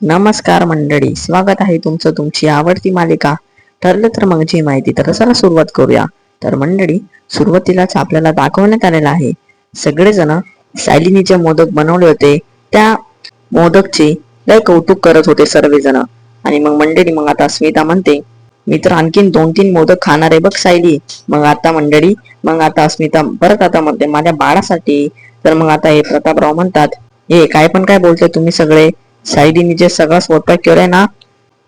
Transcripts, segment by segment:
नमस्कार मंडळी स्वागत आहे तुमचं तुमची आवडती मालिका. ठरलं तर मग जी माहिती तर चला सुरुवात करूया. तर मंडळी सुरुवातीलाच आपल्याला दाखवण्यात आलेलं आहे. सगळेजण सायलीने मोदक बनवले होते. त्या मोदकचे लय कौतुक करत होते सर्वजण. आणि मग मंडळी मग आता स्मिता म्हणते मी तर आणखीन दोन तीन मोदक खाणार आहे बघ सायली. मग आता मंडळी मग आता अस्मिता परत आता म्हणते माझ्या बाळासाठी. तर मग आता हे प्रतापराव म्हणतात हे काय पण काय बोलते तुम्ही सगळे? साईडीने जे सगळं स्वयंपाक केलंय ना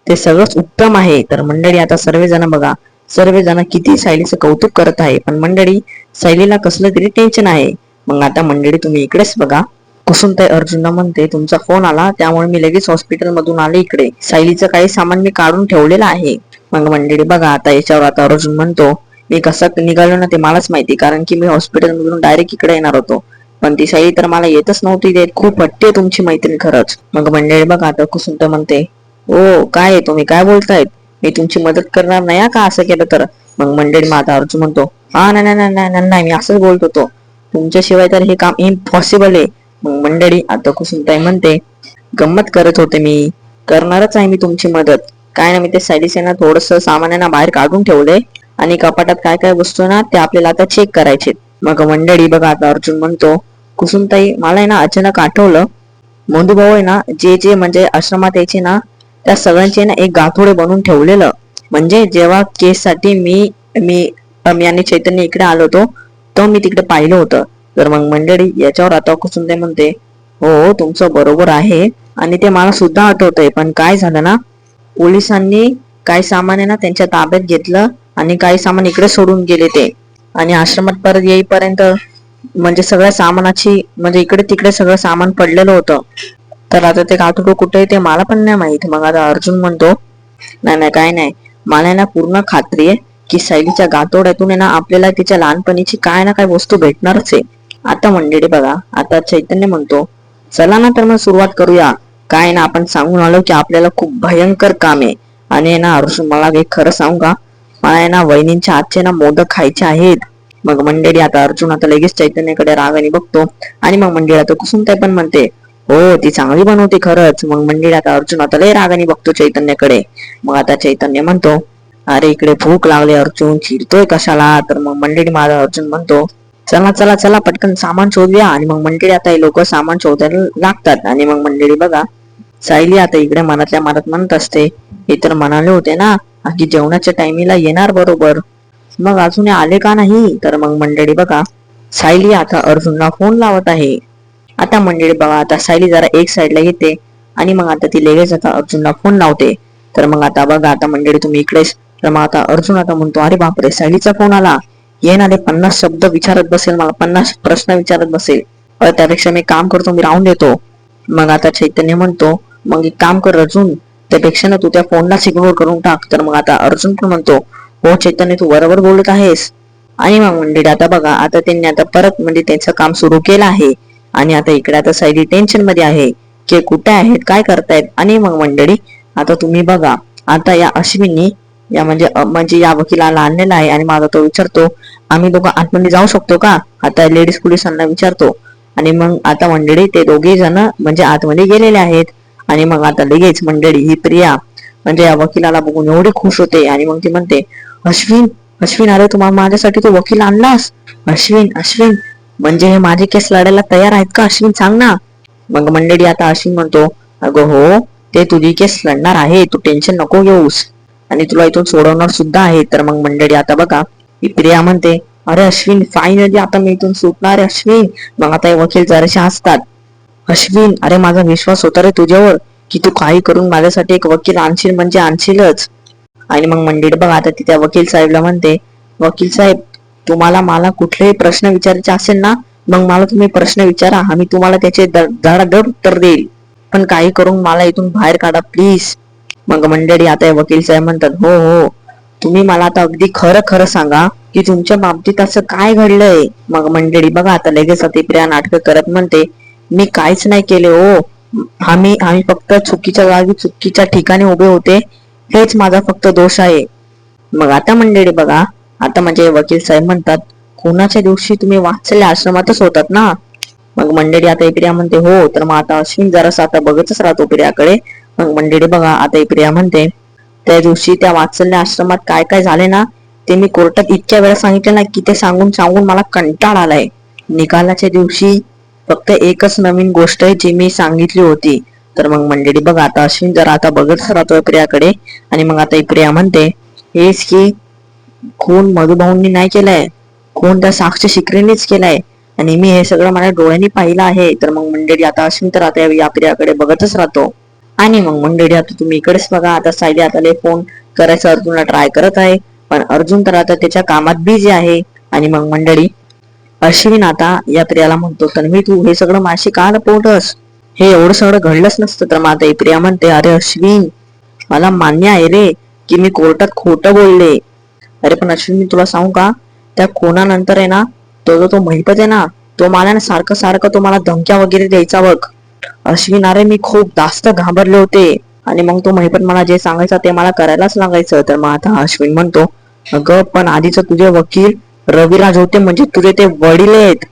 ते सगळंच उत्तम आहे. तर मंडळी आता सर्वजण बघा सर्वजण किती सायलीचं कौतुक करत आहे. पण मंडळी सायलीला कसलं तरी टेन्शन आहे. मग आता मंडळी तुम्ही इकडेच बघा. कुसुमताई अर्जुनला म्हणते तुमचा फोन आला त्यामुळे मी लगेच हॉस्पिटल मधून आले इकडे. सायलीचं काही सामान मी काढून ठेवलेलं आहे. मग मंडळी बघा आता याच्यावर आता अर्जुन म्हणतो मी कसं निघालो ना ते मलाच माहिती कारण की मी हॉस्पिटल मधून डायरेक्ट इकडे येणार होतो. पण ती साई तर मला येतच नव्हती देत. खूप हट्टी आहे तुमची मैत्रीण खरंच. मग मंडळी बघ आता कुसुमता म्हणते ओ काय तुम्ही? काय बोलतायत? मी तुमची मदत करणार नाही का असं केलं तर? मग मंडळी माझा अर्जुन म्हणतो हा नाही नाही नाही नाही, मी असंच बोलत होतो. तुमच्याशिवाय तर हे काम इम्पॉसिबल आहे. मग मंडळी आता कुसुमताई म्हणते गंमत करत होते मी. करणारच आहे मी तुमची मदत. काय ना मी ते सायलीसेना थोडस सामान्यांना बाहेर काढून ठेवलंय आणि कपाटात काय काय वस्तू ना ते आपल्याला आता चेक करायचे मग मंडळी बघा आता अर्जुन म्हणतो कुसुमताई मला आहे ना अचानक आठवलं मोंदूभाऊ आहे ना जे जे म्हणजे आश्रमात यायचे ना त्या सगळ्यांचे ना एक गाठोडे बनवून ठेवलेलं. म्हणजे जेव्हा केस साठी मी मी मी आणि चैतन्य इकडे आलो होतो तो मी तिकडे पाहिलं होतं. तर मग मंडळी याच्यावर आता कुसुमताई म्हणते हो तुमचं बरोबर आहे. आणि ते मला सुद्धा आठवतंय पण काय झालं ना पोलिसांनी काही सामान आहे ना त्यांच्या ताब्यात घेतलं आणि काही सामान इकडे सोडून गेले ते. आणि आश्रमात परत येईपर्यंत म्हणजे सगळ्या सामानाची म्हणजे इकडे तिकडे सगळं सामान पडलेलं होतं. तर आता ते काठोडं कुठे आहे ते मला पण नाही माहीत. मग आता अर्जुन म्हणतो नाही नाही काय नाही. मला आहे ना पूर्ण खात्री आहे की सैलीच्या गातोड्यातून ना आपल्याला तिच्या लहानपणीची काय ना काय वस्तू भेटणारच आहे. आता मंडळी बघा आता चैतन्य म्हणतो चला ना तर मग सुरुवात करूया. काय ना आपण सांगून आलो की आपल्याला खूप भयंकर काम आहे. आणि ना अर्जुन मला एक खरं सांगू का? मला आहे ना वहिनींच्या हातचे ना मोदक खायचे आहेत. मग मंडळी आता अर्जुन आता लगेच चैतन्याकडे रागाने बघतो आणि मग मंडळी आता कुसुमताई पण म्हणते हो ती चांगली बनवते खरंच. मग मंडळी आता अर्जुन आता लय रागाने बघतो चैतन्याकडे. मग आता चैतन्य म्हणतो अरे इकडे भूक लागली अर्जुन चिरतोय कशाला? तर मग मंडळी माझा अर्जुन म्हणतो चला चला चला पटकन सामान शोधूया. आणि मग मंडळी आता हे लोक सामान शोधायला लागतात. आणि मग मंडळी बघा सायली आता इकडे मनातल्या मनात म्हणत असते हे तर म्हणाले होते ना की जेवणाच्या टायमिंगला येणार बरोबर. मग अजून आले का नाही? तर मग मंडळी बघा सायली आता अर्जुनला फोन लावत आहे. आता मंडळी बघा आता सायली जरा एक साईडला येते आणि मग आता ती लगेच आता अर्जुनला फोन लावते. तर मग आता बघा आता मंडळी तुम्ही इकडेच. तर मग आता अर्जुन आता म्हणतो अरे बापरे सायलीचा फोन आला. येणारे पन्नास शब्द विचारत बसेल मला पन्नास प्रश्न विचारत बसेल. अरे त्यापेक्षा मी काम करतो मी राहून देतो. मग आता चैतन्य म्हणतो मग एक काम कर अर्जुन त्यापेक्षा ना तू त्या फोनला इग्नोर करून टाक. तर मग आता अर्जुन पण म्हणतो हो चैतन्य तू बरोबर बोलत आहेस. आणि मग मंडळी आता बघा आता त्यांनी आता परत म्हणजे त्यांचं काम सुरू केलं आहे. आणि आता इकडे आता सायली टेन्शनमध्ये आहे. की कुठे आहेत काय करतायत? आणि मग मंडळी आता तुम्ही बघा. आता या अश्विनी या म्हणजे म्हणजे या वकिलाला आणलेला आहे. आणि माझा तो विचारतो आम्ही दोघं आतमध्ये जाऊ शकतो का? आता लेडीज पोलिसांना विचारतो. आणि मग आता मंडळी ते दोघे जण म्हणजे आतमध्ये गेलेले आहेत. आणि मग आता लगेच मंडळी ही प्रिया म्हणजे या वकिलाला बघून एवढी खुश होते. आणि मग ती म्हणते अश्विन अश्विन अरे तुम्हाला माझ्यासाठी तो वकील आणलास? अश्विन अश्विन म्हणजे हे माझे केस लढायला तयार आहेत का? अश्विन सांग ना. मग मंडळी आता अश्विन म्हणतो अगं हो ते तुझी केस लढणार आहे तू टेन्शन नको घेऊस. आणि तुला इथून सोडवणार सुद्धा आहे. तर मग मंडळी आता बघा ही प्रिया म्हणते अरे अश्विन फायनली आता मी इथून सुटणार आहे अश्विन. मग आता हे वकील जराशे हसतात. अश्विन अरे माझा विश्वास होता रे तुझ्यावर की तू काही करून माझ्यासाठी एक वकील आणशील म्हणजे आणशीलच. आणि मग मंडळी बघा आता तिथे वकील साहेबला म्हणते वकील साहेब तुम्हाला मला कुठलेही प्रश्न विचारायचे असेल ना मग मला तुम्ही प्रश्न विचारा आम्ही तुम्हाला त्याचे धडाधड उत्तर देईल. पण काही करून मला इथून बाहेर काढा प्लीज मग मंडळी आता वकील साहेब म्हणतात हो हो तुम्ही मला आता अगदी खरं खरं सांगा की तुमच्या बाबतीत असं काय घडलंय. मग मंडळी बघा आता लगेच अतिप्रिया नाटक करत म्हणते मी काहीच नाही केले हो. आम्ही आम्ही फक्त चुकीच्या जागी चुकीच्या ठिकाणी उभे होते. हेच माझा फक्त दोष आहे. मग आता मंडळी बघा आता म्हणजे वकील साहेब म्हणतात कोणाच्या दिवशी तुम्ही वाचल्या आश्रमातच होतात ना? मग मंडळी आता प्रिया म्हणते हो तर मग आता अश्विन जरासा आता बघतच राहतो प्रियाकडे मग मंडळी बघा आता इप्रिया प्रिया म्हणते त्या दिवशी त्या वाचल्या आश्रमात काय काय झाले ना ते मी कोर्टात इतक्या वेळा सांगितलं ना की ते सांगून सांगून मला कंटाळ आलाय. निकालाच्या दिवशी फक्त एकच नवीन गोष्ट आहे जी मी सांगितली होती. तर मग मंडळी बघा आता अश्विन जर आता बघत राहतोय प्रियाकडे. आणि मग आता प्रिया म्हणते हेच की खून मधुभाऊंनी नाही केलाय? खून त्या साक्ष शिकरीनेच केलाय? आणि मी हे सगळं माझ्या डोळ्यांनी पाहिलं आहे. तर मग मंडळी आता अश्विन तर आता या प्रियाकडे बघतच राहतो. आणि मग मंडळी आता तुम्ही इकडेच बघा आता सायली आता फोन करायचा अर्जुनला ट्राय करत आहे. पण अर्जुन तर आता त्याच्या कामात बिझी आहे. आणि मग मंडळी अश्विन आता या प्रियाला म्हणतो तन्वी तू हे सगळं माशी का लपवतस? हे एवढं सगळं घडलंच नसतं तर मग प्रिया म्हणते अरे अश्विन मला मान्य आहे रे की मी कोर्टात खोटं बोलले. अरे पण अश्विन मी तुला सांगू का? त्या कोणानंतर आहे ना तो जो तो महिपत आहे ना तो मला ना सारखं सारखं तो मला धमक्या वगैरे द्यायचा बघ. अश्विन अरे मी खूप जास्त घाबरले होते आणि मग तो महिपत मला जे सांगायचं ते मला करायलाच लागायचं. तर मग आता अश्विन म्हणतो अगं पण आधीच तुझे वकील रविराज होते म्हणजे तुझे ते वडील आहेत.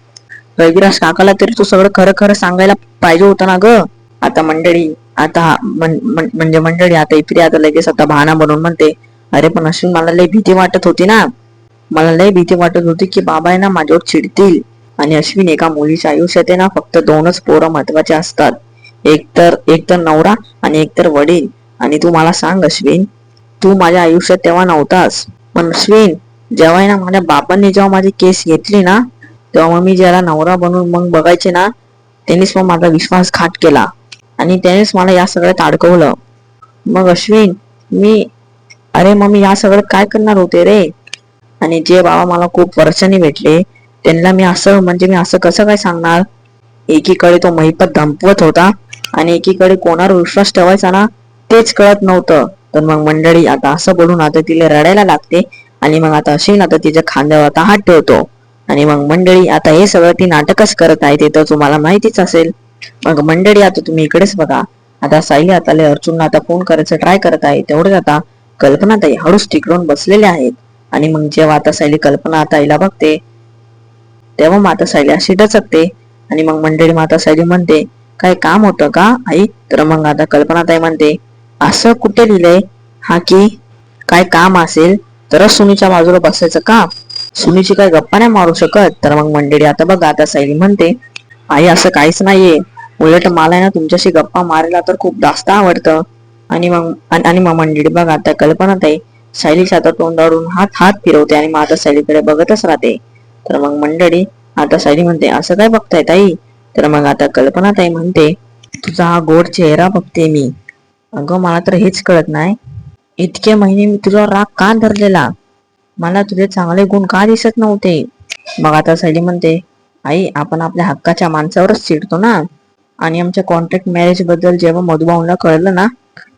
रविराज काकाला तरी तू सगळं खरं खरं सांगायला पाहिजे होतं ना ग. आता मंडळी आता म्हणजे मंडळी आता इकडे आता लगेच आता बहाणा बनवून म्हणते अरे पण अश्विन मला लय भीती वाटत होती ना. मला लय भीती वाटत होती की बाबा आहे ना माझ्यावर चिडतील. आणि अश्विन एका मुलीच्या आयुष्यात आहे ना फक्त दोनच पोरं महत्त्वाचे असतात. एक तर एक तर नवरा आणि एक तर वडील. आणि तू मला सांग अश्विन तू माझ्या आयुष्यात तेव्हा नव्हतास. पण अश्विन जेव्हा आहे ना माझ्या बाबांनी जेव्हा माझी केस घेतली ना तेव्हा मग मी ज्याला नवरा बनून मग बघायचे ना त्यांनीच मग माझा विश्वासघात केला. आणि त्यानेच मला या सगळ्यात अडकवलं. मग अश्विन मी अरे मग मी या सगळं काय करणार होते रे? आणि जे बाबा मला खूप वर्षांनी भेटले त्यांना मी असं म्हणजे मी असं कसं काय सांगणार? एकीकडे तो महिपत धमपवत होता आणि एकीकडे कोणावर विश्वास ठेवायचा ना तेच कळत नव्हतं. तर मग मंडळी आता असं बोलून आता तिला रडायला लागते आणि मग आता अशी आता तिच्या खांद्यावर आता हात ठेवतो. आणि मग मंडळी आता हे सगळं ती नाटकच करत आहे ते तर तुम्हाला माहितीच असेल. मग मंडळी आता तुम्ही इकडेच बघा. आता सायली आता अर्जुनला आता फोन करायचं ट्राय करत आहे. तेवढंच आता कल्पना ताई हळूच तिकडून बसलेले आहेत. आणि मग जेव्हा आता सायली कल्पना ताईला बघते तेव्हा माता सायली अशी डचकते. आणि मग मंडळी माता सायली म्हणते काय काम होतं का आई? तर मग आता कल्पना ताई म्हणते असं कुठे लिहिलंय? हा की काय काम असेल तरच सुनीच्या बाजूला बसायचं का? सुनीची काय गप्पा नाही मारू शकत. तर मग मंडळी आता बघा आता सायली म्हणते आई असं काहीच नाहीये. उलट मला आहे ना तुमच्याशी गप्पा मारायला तर खूप जास्त आवडतं. आणि मग आणि मग मंडळी बघा आता कल्पना ताई सायलीच्या आता तोंडावरून हात हात फिरवते आणि मग आता सायलीकडे बघतच राहते. तर मग मंडळी आता सायली म्हणते असं काय बघताय ताई? तर मग आता कल्पना ताई म्हणते तुझा हा गोड चेहरा बघते मी. अगं मला तर हेच कळत नाही. इतके महिने मी तुझा राग का धरलेला? मला तुझे चांगले गुण का दिसत नव्हते? मग आता सैली म्हणते आई आपण आपल्या हक्काच्या माणसावरच चिडतो ना? आणि आमच्या कॉन्ट्रॅक्ट मॅरेजबद्दल जेव्हा मधुभाऊंना कळलं ना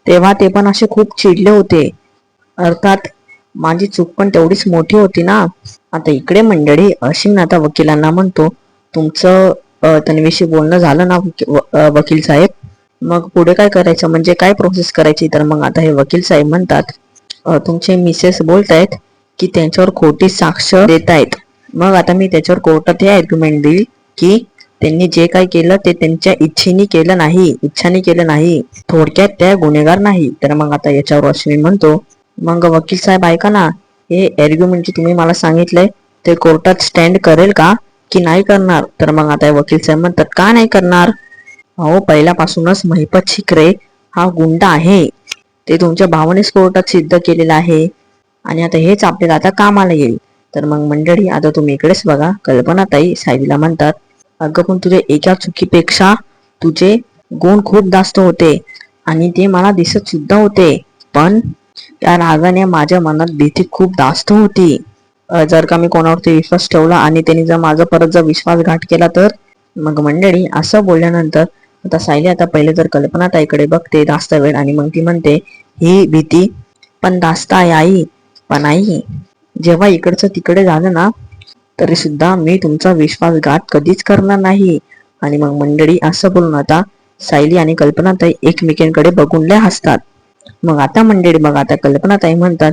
तेव्हा ते पण असे खूप चिडले होते. अर्थात माझी चूक पण तेवढीच मोठी होती ना? आता इकडे मंडळी अश्विन आता वकिलांना म्हणतो तुमचं तन्वीशी बोलणं झालं ना वकील साहेब? मग पुढे काय करायचं? म्हणजे काय प्रोसेस करायची? तर मग आता हे वकील साहेब म्हणतात तुमचे मिसेस बोलतायत की त्यांच्यावर खोटी साक्ष देत आहेत मग आता मी त्याच्यावर कोर्टात हे आर्ग्युमेंट देईल की त्यांनी जे काही केलं ते त्यांच्या इच्छेने केलं नाही इच्छाने केलं नाही. थोडक्यात त्या गुन्हेगार नाही. तर मग आता याच्यावर अश्विन म्हणतो मग वकील साहेब ऐका ना हे आर्ग्युमेंट जे तुम्ही मला सांगितलंय ते कोर्टात स्टँड करेल का? की नाही करणार? तर मग आता हे वकील साहेब म्हणतात का नाही करणार? अहो पहिल्यापासूनच महिपत शिकरे हा गुंड आहे. ते तुमच्या भावनेच कोर्टात सिद्ध केलेलं आहे. आणि आता हेच आपल्याला आता कामाला येईल. तर मग मंडळी आता तुम्ही इकडेच बघा. कल्पनाताई सायलीला म्हणतात अगं पण तुझ्या एका चुकीपेक्षा तुझे गुण खूप जास्त होते आणि ते मला दिसत सुद्धा होते. पण या रागाने माझ्या मनात भीती खूप जास्त होती. जर का मी कोणावरती विश्वास ठेवला आणि त्यांनी जर माझा परत जर विश्वासघात केला तर? मग मंडळी असं बोलल्यानंतर आता सायली आता पहिले तर कल्पना ताईकडे बघते जास्त वेळ आणि मग ती म्हणते ही भीती पण जास्त आहे आई. पण आई जेव्हा इकडचं तिकडे झालं ना तरी सुद्धा मी तुमचा विश्वासघात कधीच करणार नाही. आणि मग मंडळी असं बोलून आता सायली आणि कल्पनाताई एकमेकींकडे एकमेकांकडे हसतात. मग आता मंडळी मग आता कल्पनाताई म्हणतात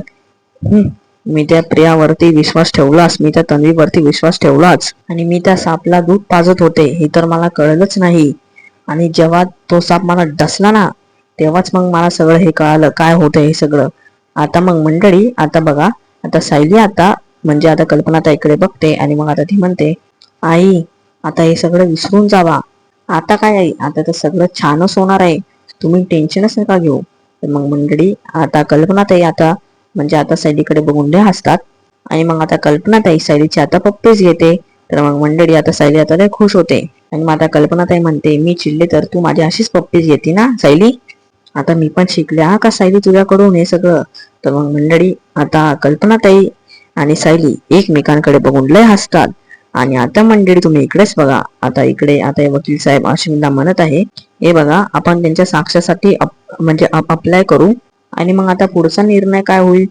मी त्या प्रियावरती विश्वास ठेवलाच मी त्या तन्वीवरती विश्वास ठेवलाच. आणि मी त्या सापला दूध पाजत होते हे तर मला कळलंच नाही. आणि जेव्हा तो साप मला डसला ना तेव्हाच मग मला सगळं हे कळालं काय होतं हे सगळं. आता मग मंडळी आता बघा. आता सायली आता म्हणजे आता कल्पना इकडे बघते आणि मग आता ती म्हणते आई आता हे सगळं विसरून जावा. आता काय आई? आता तर सगळं छानच होणार आहे. तुम्ही टेन्शनच नका घेऊ. तर मग मंडळी आता कल्पनाताई आता म्हणजे आता सायलीकडे बघून डे हसतात. आणि मग आता कल्पनाताई सायलीची आता पप्पीच घेते. तर मग मंडळी आता सायली आता लय खुश होते. आणि मग आता कल्पनाताई म्हणते मी चिडले तर तू माझी अशीच पप्पीच घेते ना सायली? आता मी पण शिकले. हा का सायली तुझ्याकडून हे सगळं? तर मग मंडळी आता कल्पना ताई आणि सायली एकमेकांकडे बघून लय हसतात. आणि आता मंडळी तुम्ही इकडेच बघा. आता इकडे आता हे वकील साहेब अश्विनला म्हणत आहे हे बघा आपण त्यांच्या साक्षासाठी म्हणजे अप्लाय करू. आणि मग आता पुढचा निर्णय काय होईल?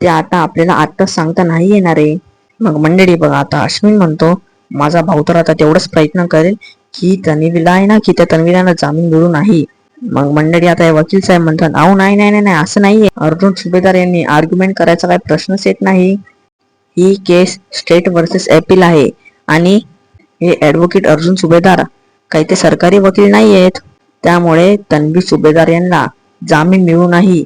ते आता आपल्याला आत्ताच सांगता नाही येणार आहे. मग मंडळी बघा आता अश्विन म्हणतो माझा भाऊ तर आता तेवढंच प्रयत्न करेल की तन्वीला आहे ना की त्या तन्वीला जामीन मिळू नाही. मग मंडळी आता हे वकील साहेब म्हणतात अहो नाही नाही नाही नाही, असं नाहीये. अर्जुन सुभेदार यांनी आर्ग्युमेंट करायचा काही प्रश्नच येत नाही. ही केस स्टेट वर्सेस अपील आहे. आणि हे ऍडव्होकेट अर्जुन सुभेदार काही ते सरकारी वकील नाही आहेत त्यामुळे तन्वी सुभेदार यांना जामीन मिळू नाही.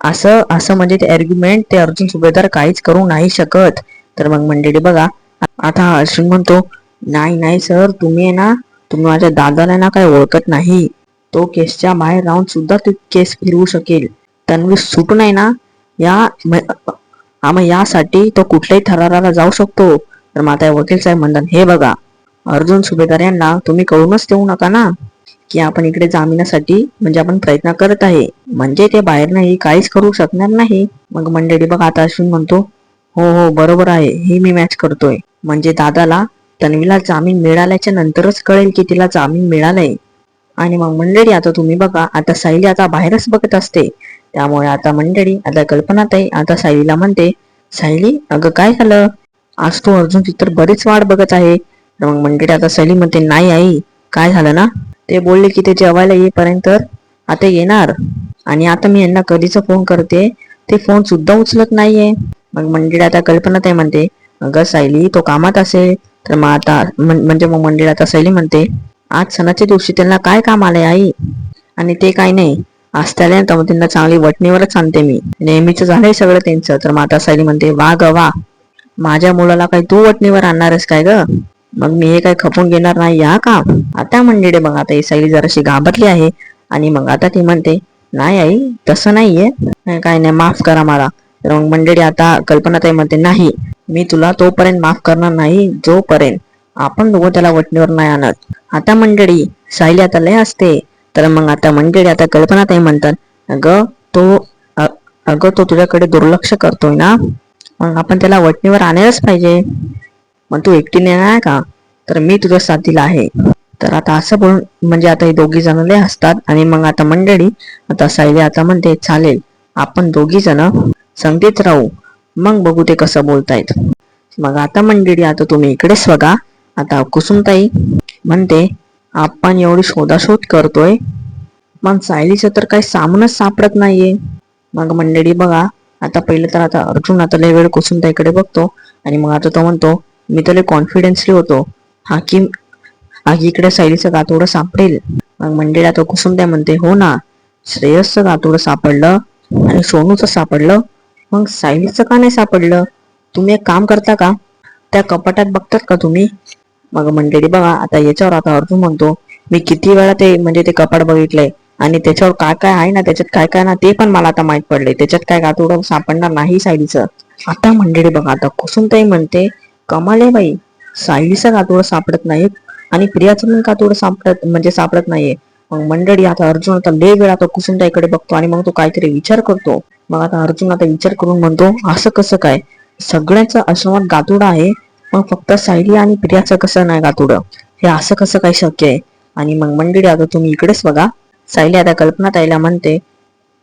असं असं म्हणजे ते आर्ग्युमेंट ते अर्जुन सुभेदार काहीच करू नाही शकत. तर मग मंडळी बघा आता अर्जुन म्हणतो नाही नाही सर तुम्ही आहे ना तुम्ही माझ्या दादाला ना काही ओळखत नाही. तो केसच्या बाहेर राहून सुद्धा ती केस फिरवू शकेल. तन्वी सुटू नाही ना? या म- मग यासाठी तो कुठल्याही थराराला जाऊ शकतो. तर माता वकील साहेब म्हणतात हे बघा अर्जुन सुभेदार यांना तुम्ही कळूनच देऊ नका ना? की आपण इकडे जामिनासाठी म्हणजे आपण प्रयत्न करत आहे. म्हणजे ते बाहेर नाही काहीच करू शकणार नाही. मग मंडळी बघा आता अश्विन म्हणतो हो हो बरोबर आहे हे मी मॅच करतोय. म्हणजे दादाला तन्वीला जामीन मिळाल्याच्या नंतरच कळेल की तिला जामीन मिळालाय. आणि मग मंडळी आता तुम्ही बघा आता सायली आता बाहेरच बघत असते. त्यामुळे आता मंडळी आता कल्पना ताई आता सायलीला म्हणते सायली अगं काय झालं? आज तू अर्जुन तर बरीच वाट बघत आहे. तर मग मंडळी आता सायली म्हणते नाही आई काय झालं ना? ते बोलले की ते जेवायला येईपर्यंत आता येणार. आणि आता मी यांना कधीच फोन करते ते फोन सुद्धा उचलत नाहीये. मग मंडळी आता कल्पना ताई म्हणते अगं सायली तो कामात असेल. तर मग आता म्हणजे मग मंडळी आता सायली म्हणते आज सणाच्या दिवशी त्यांना काय काम आले आई? आणि ते काय नाही. आज त्याला तर मग त्यांना चांगली वटणीवरच आणते मी. नेहमीच झालंय सगळं त्यांचं. तर माता सायली म्हणते वा ग वा. माझ्या मुलाला काही तू वटणीवर आणणारस काय ग? मग मी हे काही खपून घेणार नाही या का आता मंडळी मग आता ही सायली जराशी घाबरली आहे. आणि मग आता ती म्हणते नाही आई तसं नाहीये. काय नाही माफ करा मला. तर मग मंडळी आता कल्पना ताई म्हणते नाही मी तुला तोपर्यंत माफ करणार नाही जोपर्यंत. आपण दोघं त्याला वटणीवर नाही आणत. आता मंडळी सायली आता लय असते तर मग आता मंडळी आता कल्पना ताई म्हणतात अगं तो अगं तो तुझ्याकडे दुर्लक्ष करतोय ना? मग आपण त्याला वटणीवर आणायलाच पाहिजे. मग तू एकटीने नाही का? तर मी तुझ्या साथीला आहे. तर आता असं बोलून म्हणजे आता हे दोघी जण लय असतात आणि मग आता मंडळी आता सायली आता म्हणते चालेल आपण दोघी जण संगतीत राहू. मग बघू ते कसं बोलतायत. मग आता मंडळी आता तुम्ही इकडेच बघा. आता कुसुमताई म्हणते आपण एवढी शोधाशोध करतोय. मग सायलीचं तर काही सामनच सापडत नाहीये. मग मंडळी बघा आता पहिलं तर आता अर्जुन आता लय वेळ कुसुमताईकडे बघतो. आणि मग आता तो म्हणतो मी तर लय कॉन्फिडेन्सली होतो. हा की हा इकडे सायलीचं गातोडं सापडेल. मग मंडळी आता कुसुमताई म्हणते हो ना श्रेयसचं गातोडं सापडलं आणि सोनूचं सापडलं. मग सायलीचं का नाही सापडलं? तुम्ही एक काम करता का? त्या कपाटात बघतात का तुम्ही? मग मंडळी बघा आता याच्यावर आता अर्जुन म्हणतो मी किती वेळा ते म्हणजे ते कपाट बघितलंय आणि त्याच्यावर काय काय आहे ना त्याच्यात काय काय ना ते पण मला आता माहीत पडले त्याच्यात काय गातोडं सापडणार नाही सायलीचं. आता मंडळी बघा आता कुसुमताई म्हणते कमाले बाई सायलीचं गातोड सापडत नाही आणि प्रियाचं पण गातोड सापडत म्हणजे सापडत नाहीये. मग मंडळी आता अर्जुन आता लय वेळ आता कुसुमताईकडे बघतो आणि मग तो काहीतरी विचार करतो. मग आता अर्जुन आता विचार करून म्हणतो असं कसं काय? सगळ्यांचं आश्रमात गातोडा आहे मग फक्त सायली आणि प्रियाचं कसं नाही गातोडं हे असं कसं काय शक्य आहे? आणि मग मंडळी आता तुम्ही इकडेच बघा. सायली आता कल्पना ताईला म्हणते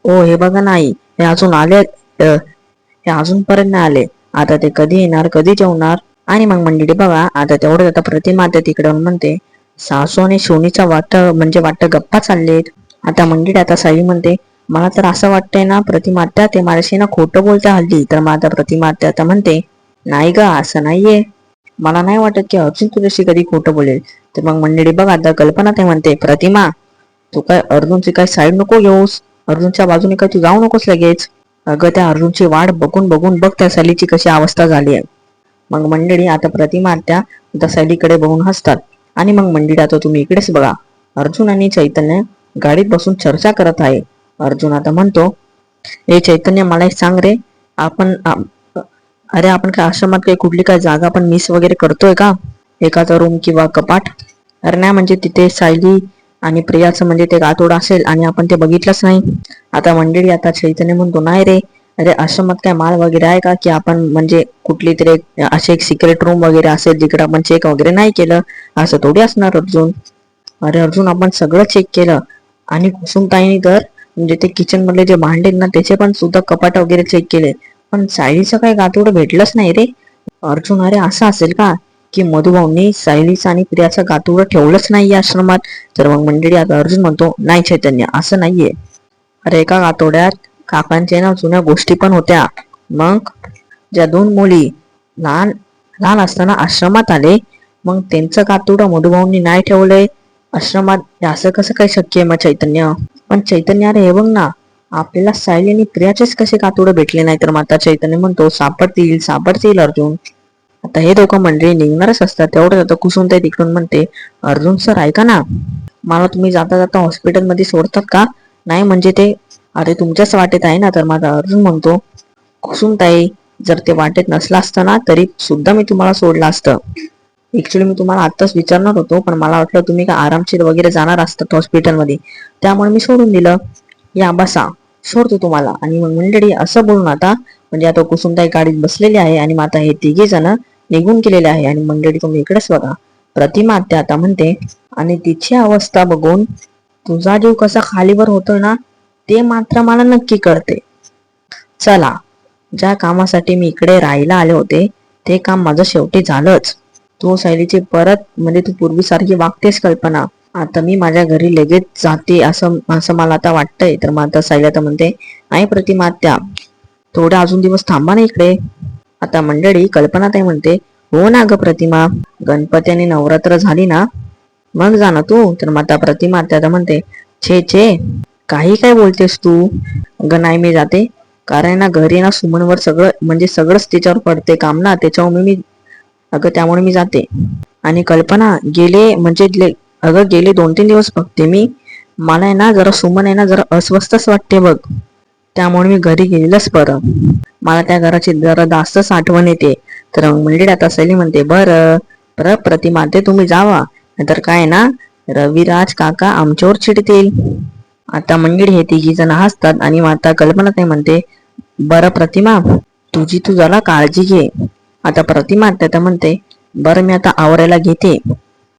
ओ हे बघा नाही हे अजून आले हे अजूनपर्यंत नाही आले. आता ते कधी येणार कधी जेवणार? आणि मग मंडळी बघा आता तेवढं आता प्रतिमा आता तिकडे. म्हणते सासू आणि सोनीचा वाट म्हणजे वाट गप्पा चाललेत. आता मंडळी आता साई म्हणते मला तर असं वाटतंय ना प्रतिमात्या ते माझ्याशी ना खोटं बोलते हल्ली. तर मग आता प्रतिमा आत्या आता म्हणते नाही ग असं नाहीये. मला नाही वाटत की अर्जुन तुझ्याशी कधी खोटं बोलेल. तर मग मंडळी बघा आता कल्पना ते म्हणते प्रतिमा तू काय अर्जुनची काय साईड नको घेऊस? अर्जुनच्या बाजूने काय तू जाऊ नकोस लगेच? अगं त्या अर्जुनची वाट बघून बघून बघ त्या सालीची कशी अवस्था झाली आहे. मग मंडळी आता प्रतिमा त्या त्या सालीकडे बघून हसतात. आणि मग मंडळी आता तुम्ही इकडेच बघा. अर्जुन आणि चैतन्य गाडीत बसून चर्चा करत आहे. अर्जुन आता म्हणतो ए चैतन्य मला सांग रे. आपण अरे आपण काय आश्रमात काही कुठली काय जागा आपण मिस वगैरे करतोय का? एखादा रूम किंवा कपाट? अरे नाही म्हणजे तिथे सायली आणि प्रियाचं म्हणजे ते गातोड असेल आणि आपण ते बघितलंच नाही. आता मंडळी आता चैतन्य म्हणतो नाही रे. अरे आश्रमात काय माल वगैरे आहे का? की आपण म्हणजे कुठली तरी असे एक सिक्रेट रूम वगैरे असेल जिकडे आपण चेक वगैरे नाही केलं असं थोडी असणार अर्जुन. अरे अर्जुन आपण सगळं चेक केलं. आणि कुसुमताईने तर म्हणजे ते किचन मधले जे भांडे ना त्याचे पण सुद्धा कपाट वगैरे चेक केले पण सायलीचं काही गातोडं भेटलंच नाही रे. अर्जुन अरे असं असेल का की मधुभाऊंनी सायलीचं आणि प्रियाचं गातोडं ठेवलंच नाही या आश्रमात? तर मग मंडळी आता अर्जुन म्हणतो नाही चैतन्य असं नाहीये. अरे एका गातोड्यात काकांच्या ना जुन्या गोष्टी पण होत्या. मग ज्या दोन मुली लहान लहान असताना आश्रमात आले मग त्यांचं गातोडं मधुभाऊंनी नाही ठेवलंय. आश्रमात असं कसं काय शक्य आहे मग चैतन्य? पण चैतन्य अरे हे बघ ना आपल्याला सायलीने आणि प्रियाचेच कसे कातोडं भेटले नाही? तर माता चैतन्य म्हणतो सापडतील सापडतील अर्जुन. आता हे दोघं मंडळी निघणारच असतात. तेवढं आता कुसून ते तिकडून म्हणते अर्जुन सर ऐका ना. मला तुम्ही जाता जाता हॉस्पिटलमध्ये सोडतात का? नाही म्हणजे ते अरे तुमच्याच वाटेत आहे ना. तर माझा अर्जुन म्हणतो कुसुम ताई जर ते वाटेत नसलं असतं ना तरी सुद्धा मी तुम्हाला सोडलं असतं. ऍक्च्युली मी तुम्हाला आत्ताच विचारणार होतो पण मला वाटलं तुम्ही का आरामशीर वगैरे जाणार असतात हॉस्पिटलमध्ये. त्यामुळे मी सोडून दिलं. या बसा. सोडतो तुम्हाला. आणि मग मंडळी असं बोलून आता म्हणजे आता कुसुमताई गाडीत बसलेली आहे आणि माता हे तिघे जण निघून गेलेले आहे. आणि मंडळी तुम्ही इकडेच बघा. प्रतिमा आत्या आता म्हणते आणि तिची अवस्था बघून तुझा जीव कसा खालीवर होतो ना ते मात्र मला नक्की कळते. चला ज्या कामासाठी मी इकडे राहायला आले होते ते काम माझं शेवटी झालंच. तू शैलीची परत म्हणजे तू पूर्वीसारखी वागतेस कल्पना. आता मी माझ्या घरी लगेच जाते असं असं मला आता वाटतंय. तर मग आता सायली आता म्हणते नाही प्रतिमा आत्या थोडा अजून दिवस थांबा ना इकडे. आता मंडळी कल्पना ताई म्हणते हो ना ग प्रतिमा गणपती आणि नवरात्र झाली ना? मग जा ना तू. तर मग आता प्रतिमा आता म्हणते छे छे काही काय बोलतेस तू? अगं नाही मी जाते. कारण ना घरी ना सुमनवर सगळं म्हणजे सगळंच तिच्यावर पडते काम ना त्याच्यामुळे मी अगं त्यामुळे मी जाते. आणि कल्पना गेले म्हणजे अगं गेले दोन तीन दिवस बघते मी. मला आहे ना जरा सुमन आहे ना जरा अस्वस्थच वाटते बघ. त्यामुळे मी घरी गेलेलंच बरं. मला त्या घराची जरा जास्तच आठवण येते. तर म्हणजे आता सैली म्हणते बरं बरं प्रतिमा ते तुम्ही जावा. नाहीतर काय ना रविराज काका आमच्यावर चिडतील. आता मंडळी हे तिघी जण हसतात आणि माता कल्पना ते म्हणते बरं प्रतिमा तुझी तू जरा काळजी घे. आता प्रतिमा आता म्हणते बरं मी आता आवरायला घेते.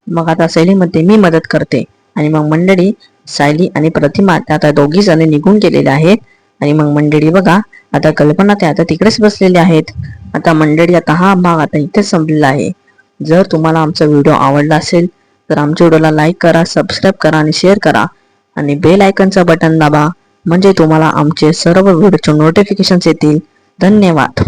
मग आता सैलीमध्ये म्हणते मी मदत करते. आणि मग मंडळी सायली आणि प्रतिमा त्या आता दोघी जण निघून गेलेले आहेत. आणि मग मंडळी बघा आता कल्पना त्या आता तिकडेच बसलेले आहेत. आता मंडळी आता हा भाग आता इथेच संपलेला आहे. जर तुम्हाला आमचा व्हिडिओ आवडला असेल तर आमच्या व्हिडिओला लाईक करा सबस्क्राईब करा आणि शेअर करा. आणि बेल आयकनचं बटन दाबा म्हणजे तुम्हाला आमचे सर्व व्हिडिओचे नोटिफिकेशन्स येतील. धन्यवाद.